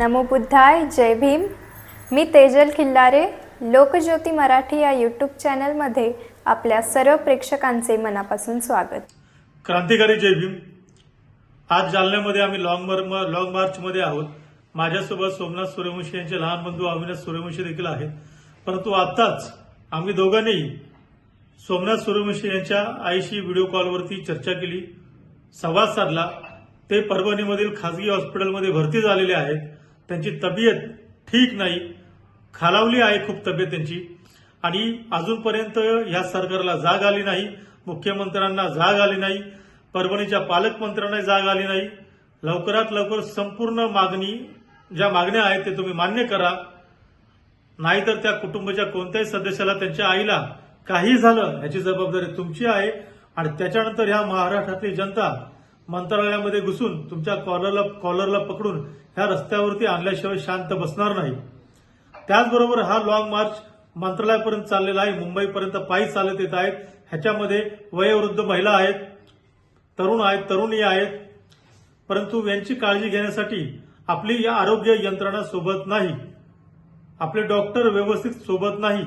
नमो बुद्धाय जय भीम. मी तेजल खिल्लारे लोकज्योती मराठी या यूट्यूब चॅनलमध्ये आपल्या सर्व प्रेक्षकांचे मनापासून स्वागत. क्रांतिकारी जय भीम. आज जालन्यामध्ये आम्ही लॉंग मार्च लॉंग मार्चमध्ये आहोत. माझ्यासोबत सोमनाथ सूर्यवंशी यांचे लहान बंधू अविनाश सूर्यवंशी देखील आहेत. परंतु आत्ताच आम्ही दोघांनीही सोमनाथ सूर्यवंशी यांच्या आईशी व्हिडिओ कॉलवरती चर्चा केली. संवाद साधला. ते परभणीमधील खासगी हॉस्पिटलमध्ये भरती झालेले आहेत. त्यांची तब्येत ठीक नाही. खालावली आहे खूप तब्येत त्यांची. आणि अजूनपर्यंत या सरकारला जाग आली नाही. मुख्यमंत्र्यांना जाग आली नाही. परभणीच्या पालकमंत्र्यांना जाग आली नाही. लवकरात लवकर संपूर्ण मागणी ज्या मागण्या आहेत ते तुम्ही मान्य करा. नाहीतर त्या कुटुंबाच्या कोणत्याही सदस्याला त्यांच्या आईला काही झालं याची जबाबदारी तुमची आहे. आणि त्याच्यानंतर ह्या महाराष्ट्रातली जनता मंत्रालयामध्ये घुसून तुमच्या कॉलरला कॉलरला पकडून ह्या रस्त्यावरती आणल्याशिवाय शांत बसणार नाही. त्याचबरोबर हा लॉंग मार्च मंत्रालयापर्यंत चाललेला आहे. मुंबईपर्यंत पायी चालत येत आहेत. ह्याच्यामध्ये वयोवृद्ध महिला आहेत तरुण आहेत तरुणी आहेत. परंतु यांची काळजी घेण्यासाठी आपली या आरोग्य यंत्रणा सोबत नाही. आपले डॉक्टर व्यवस्थित सोबत नाही.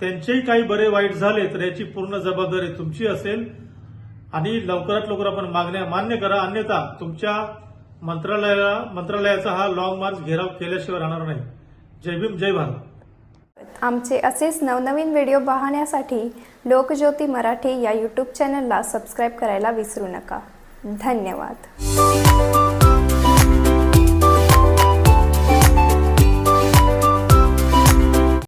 त्यांचेही काही बरे वाईट झाले तर याची पूर्ण जबाबदारी तुमची असेल. आणि लवकरात लवकर आपण मागण्या मान्य करा. अन्यथा तुमच्या मंत्रालयाला मंत्रालयाचा हा लॉंग मार्च घेराव केल्याशिवाय राहणार नाही. जय भीम जय भारत. आमचे असेच नवनवीन व्हिडिओ पाहण्यासाठी लोकज्योती मराठी या यूट्यूब चॅनलला सबस्क्राईब करायला विसरू नका. धन्यवाद.